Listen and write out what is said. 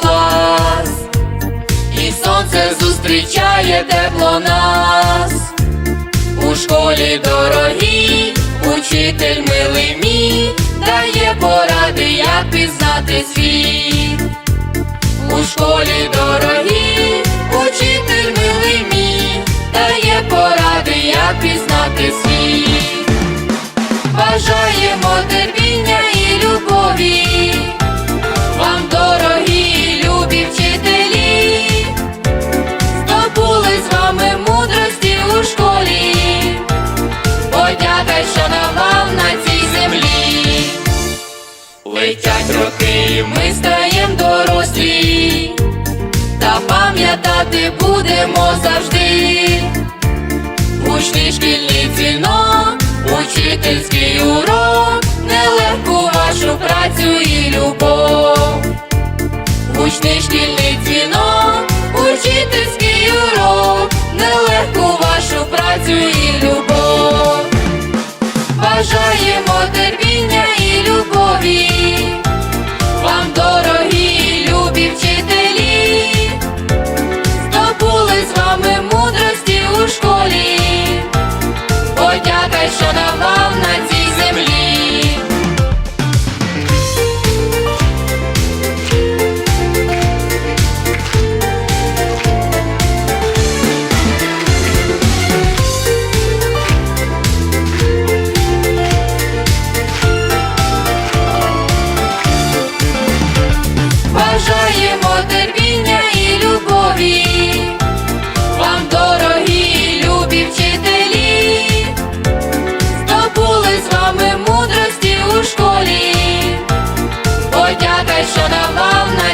клас, і сонце зустрічає тепло нас. У школі дорогій, учитель милий мій, дає поради, як пізнати світ. У школі дорогій, учитель милий мій, дає поради, як пізнати світ. Подяка, що на вам на цій землі. Летять роки, ми стаєм дорослі, та пам'ятати будемо завжди. Гучний шкільний дзвінок, учительський урок, нелегку вашу працю і любов. Гучний шкільний що давав на.